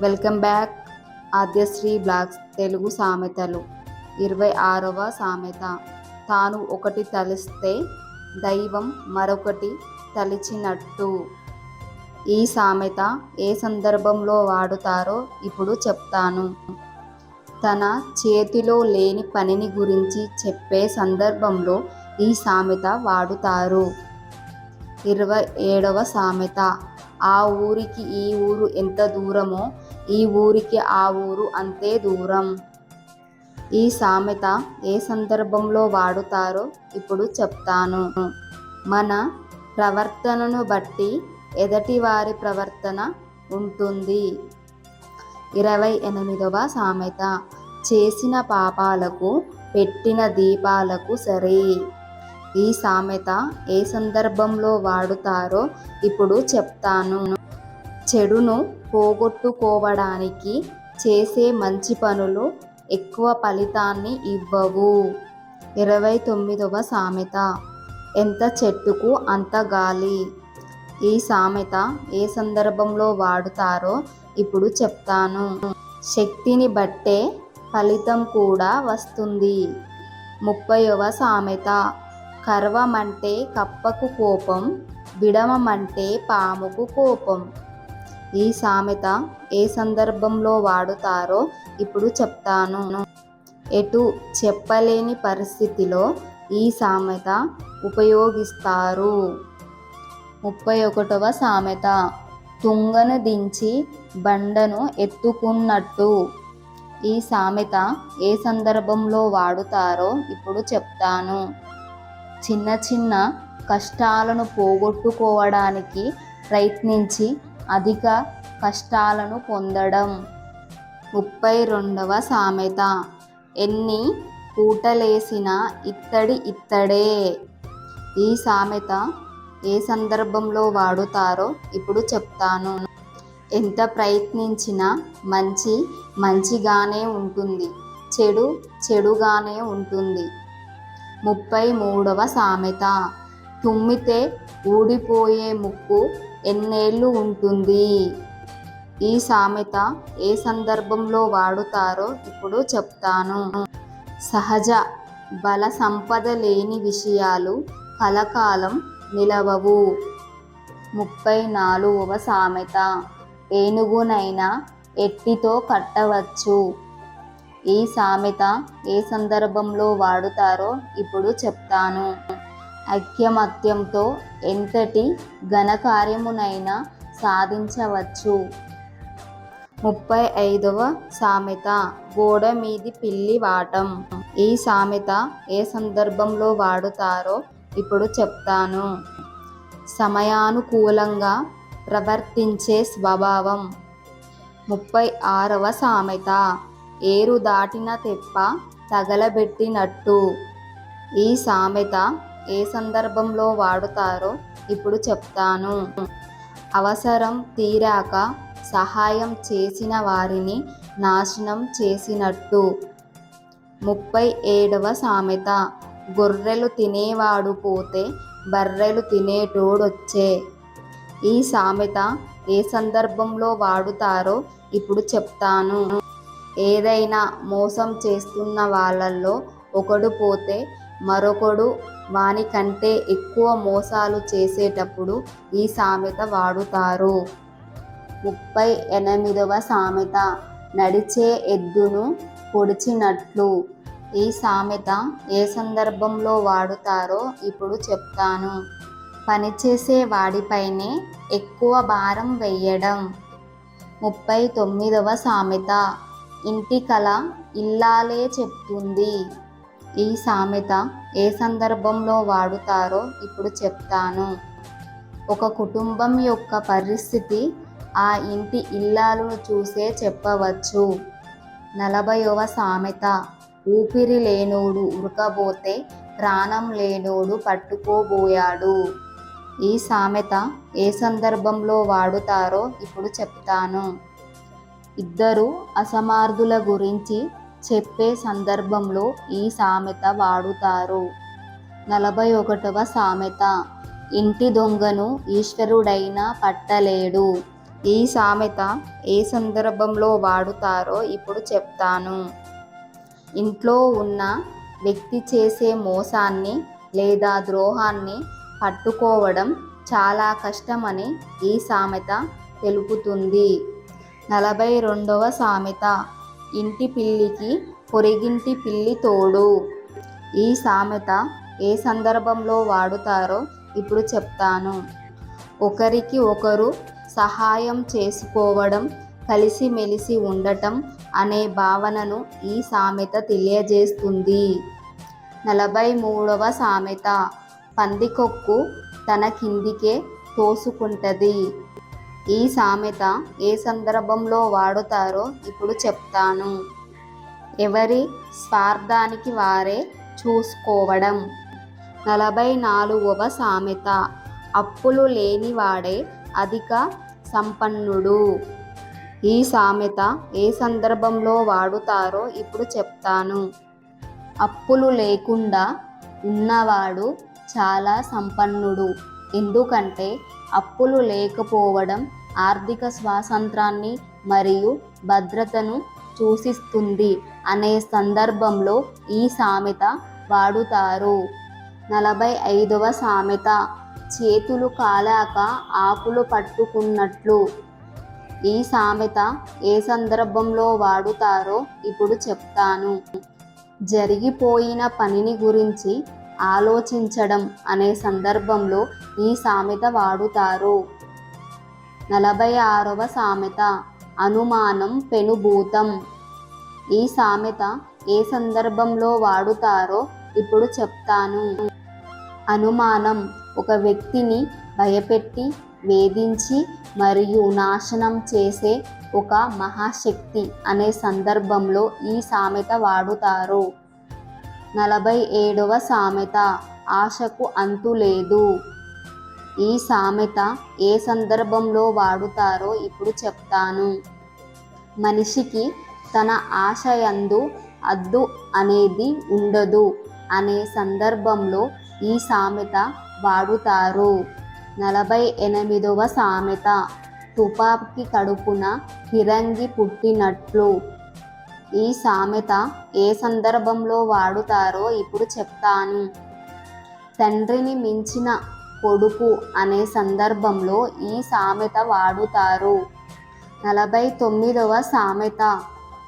Welcome back. Aadyasri blogs Telugu సామెతలు. ఇరవై ఆరవ సామెత. తాను ఒకటి తలిస్తే దైవం మరొకటి తలిచినట్టు. ఈ సామెత ఏ సందర్భంలో వాడుతారో ఇప్పుడు చెప్తాను. తన చేతిలో లేని పనిని గురించి చెప్పే సందర్భంలో ఈ సామెత వాడుతారు. ఇరవై ఏడవ సామెత. ఆ ఊరికి ఈ ఊరు ఎంత దూరమో ఈ ఊరికి ఆ ఊరు అంతే దూరం. ఈ సామెత ఏ సందర్భంలో వాడుతారో ఇప్పుడు చెప్తాను. మన ప్రవర్తనను బట్టి ఎదటి వారి ప్రవర్తన ఉంటుంది. ఇరవై ఎనిమిదవ సామెత. చేసిన పాపాలకు పెట్టిన దీపాలకు సరే. ఈ సామెత ఏ సందర్భంలో వాడుతారో ఇప్పుడు చెప్తాను. చెడును పోగొట్టుకోవడానికి చేసే మంచి పనులు ఎక్కువ ఫలితాన్ని ఇవ్వవు. ఇరవై తొమ్మిదవ సామెత. ఎంత చెట్టుకు అంత గాలి? ఈ సామెత ఏ సందర్భంలో వాడుతారో ఇప్పుడు చెప్తాను. శక్తిని బట్టే ఫలితం కూడా వస్తుంది. ముప్పైవ సామెత. కర్వమంటే కప్పకు కోపం విడమమంటే పాముకు కోపం. ఈ సామెత ఏ సందర్భంలో వాడుతారో ఇప్పుడు చెప్తాను. ఎటు చెప్పలేని పరిస్థితిలో ఈ సామెత ఉపయోగిస్తారు. ముప్పై ఒకటవ సామెత. తుంగను దించి బండను ఎత్తుకున్నట్టు. ఈ సామెత ఏ సందర్భంలో వాడుతారో ఇప్పుడు చెప్తాను. చిన్న చిన్న కష్టాలను పోగొట్టుకోవడానికి ప్రయత్నించి అధిక కష్టాలను పొందడం. ముప్పై రెండవ సామెత. ఎన్ని పూటలేసిన ఇత్తడి ఇత్తడే. ఈ సామెత ఏ సందర్భంలో వాడుతారో ఇప్పుడు చెప్తాను. ఎంత ప్రయత్నించినా మంచి మంచిగానే ఉంటుంది. చెడు చెడుగానే ఉంటుంది. ముప్పై మూడవ సామెత. తుమ్మితే ఊడిపోయే ముక్కు ఎన్నేళ్ళు ఉంటుంది? ఈ సామెత ఏ సందర్భంలో వాడుతారో ఇప్పుడు చెప్తాను. సహజ బల సంపద లేని విషయాలు కలకాలం నిలవవు. ముప్పై నాలుగవ సామెత. ఏనుగునైనా ఎట్టితో కట్టవచ్చు? ఈ సామెత ఏ సందర్భంలో వాడుతారో ఇప్పుడు చెప్తాను. ఐక్యమత్యంతో ఎంతటి ఘనకార్యమునైనా సాధించవచ్చు. ముప్పై ఐదవ సామెత గోడ మీది పిల్లి వాటం. ఈ సామెత ఏ సందర్భంలో వాడుతారో ఇప్పుడు చెప్తాను. సమయానుకూలంగా ప్రవర్తించే స్వభావం. ముప్పై ఆరవ సామెత ఏరు దాటిన తెప్ప తగలబెట్టినట్టు. ఈ సామెత ఏ సందర్భంలో వాడుతారో ఇప్పుడు చెప్తాను. అవసరం తీరాక సహాయం చేసిన వారిని నాశనం చేసినట్టు. ముప్పై ఏడవ సామెత. గొర్రెలు తినేవాడు పోతే బర్రెలు తినేటోడొచ్చే. ఈ సామెత ఏ సందర్భంలో వాడుతారో ఇప్పుడు చెప్తాను. ఏదైనా మోసం చేస్తున్న వాళ్ళల్లో ఒకడు పోతే మరొకడు వానికంటే ఎక్కువ మోసాలు చేసేటప్పుడు ఈ సామెత వాడుతారు. ముప్పై ఎనిమిదవ సామెత నడిచే ఎద్దును పొడిచినట్లు ఈ సామెత ఏ సందర్భంలో వాడుతారో ఇప్పుడు చెప్తాను. పనిచేసే వాడిపైనే ఎక్కువ భారం వెయ్యడం ముప్పై తొమ్మిదవ సామెత ఇంటి కళ ఇల్లాలే చెప్తుంది ఈ సామెత ఏ సందర్భంలో వాడుతారో ఇప్పుడు చెప్తాను. ఒక కుటుంబం యొక్క పరిస్థితి ఆ ఇంటి ఇల్లాలను చూసే చెప్పవచ్చు. నలభైవ సామెత. ఊపిరి లేనోడు ఉరకబోతే ప్రాణం లేనోడు పట్టుకోబోయాడు. ఈ సామెత ఏ సందర్భంలో వాడుతారో ఇప్పుడు చెప్తాను. ఇద్దరు అసమార్థుల గురించి చెప్పే సందర్భంలో ఈ సామెత వాడుతారు. నలభై ఒకటవ సామెత. ఇంటి దొంగను ఈశ్వరుడైనా పట్టలేడు. ఈ సామెత ఏ సందర్భంలో వాడుతారో ఇప్పుడు చెప్తాను. ఇంట్లో ఉన్న వ్యక్తి చేసే మోసాన్ని లేదా ద్రోహాన్ని పట్టుకోవడం చాలా కష్టమని ఈ సామెత తెలుపుతుంది. నలభై రెండవ సామెత. ఇంటి పిల్లికి పొరిగింటి పిల్లి తోడు. ఈ సామెత ఏ సందర్భంలో వాడుతారో ఇప్పుడు చెప్తాను. ఒకరికి ఒకరు సహాయం చేసుకోవడం కలిసిమెలిసి ఉండటం అనే భావనను ఈ సామెత తెలియజేస్తుంది. నలభై మూడవ సామెత పందికొక్కు తన కిందికే తోసుకుంటది. ఈ సామెత ఏ సందర్భంలో వాడుతారో ఇప్పుడు చెప్తాను. ఎవరి స్వార్థానికి వారే చూసుకోవడం. నలభై నాలుగవ సామెత. అప్పులు లేనివాడే అధిక సంపన్నుడు. ఈ సామెత ఏ సందర్భంలో వాడుతారో ఇప్పుడు చెప్తాను. అప్పులు లేకుండా ఉన్నవాడు చాలా సంపన్నుడు. ఎందుకంటే అప్పులు లేకపోవడం ఆర్థిక స్వాతంత్రాన్ని మరియు భద్రతను సూచిస్తుంది అనే సందర్భంలో ఈ సామెత వాడుతారు. నలభై ఐదవ సామెత చేతులు కాలాక ఆకులు పట్టుకున్నట్లు. ఈ సామెత ఏ సందర్భంలో వాడుతారో ఇప్పుడు చెప్తాను. జరిగిపోయిన పనిని గురించి ఆలోచించడం అనే సందర్భంలో ఈ సామెత వాడుతారు. నలభై ఆరవ సామెత అనుమానం పెనుభూతం ఈ సామెత ఏ సందర్భంలో వాడుతారో ఇప్పుడు చెప్తాను. అనుమానం ఒక వ్యక్తిని భయపెట్టి వేధించి మరియు నాశనం చేసే ఒక మహాశక్తి అనే సందర్భంలో ఈ సామెత వాడుతారు. నలభై ఏడవ సామెత. ఆశకు అంతు లేదు. ఈ సామెత ఏ సందర్భంలో వాడుతారో ఇప్పుడు చెప్తాను. మనిషికి తన ఆశయందు అద్దు అనేది ఉండదు అనే సందర్భంలో ఈ సామెత వాడుతారు. నలభై ఎనిమిదవ సామెత. తుపాకి కడుపున ఫిరంగి పుట్టినట్లు. ఈ సామెత ఏ సందర్భంలో వాడుతారో ఇప్పుడు చెప్తాను. తండ్రిని మించిన కొడుకు అనే సందర్భంలో ఈ సామెత వాడుతారు. నలభై తొమ్మిదవ సామెత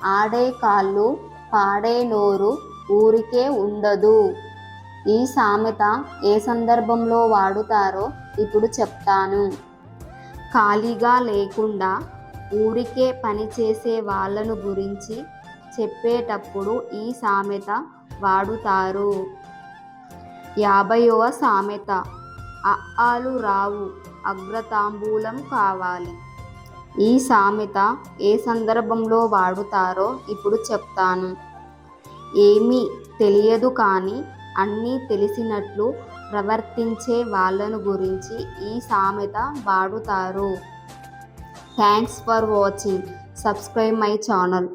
ఆడే కాళ్ళు పాడే నోరు ఊరికే ఉండదు. ఈ సామెత ఏ సందర్భంలో వాడుతారో ఇప్పుడు చెప్తాను. ఖాళీగా లేకుండా ఊరికే పనిచేసే వాళ్ళను గురించి చెప్పేటప్పుడు ఈ సామెత వాడుతారు. యాభైవ సామెత. అఆలు రావు అగ్రతాంబూలం కావాలి. ఈ సామెత ఏ సందర్భంలో వాడుతారో ఇప్పుడు చెప్తాను. ఏమీ తెలియదు కానీ అన్నీ తెలిసినట్లు ప్రవర్తించే వాళ్ళను గురించి ఈ సామెత వాడుతారు. Thanks for watching. Subscribe my channel.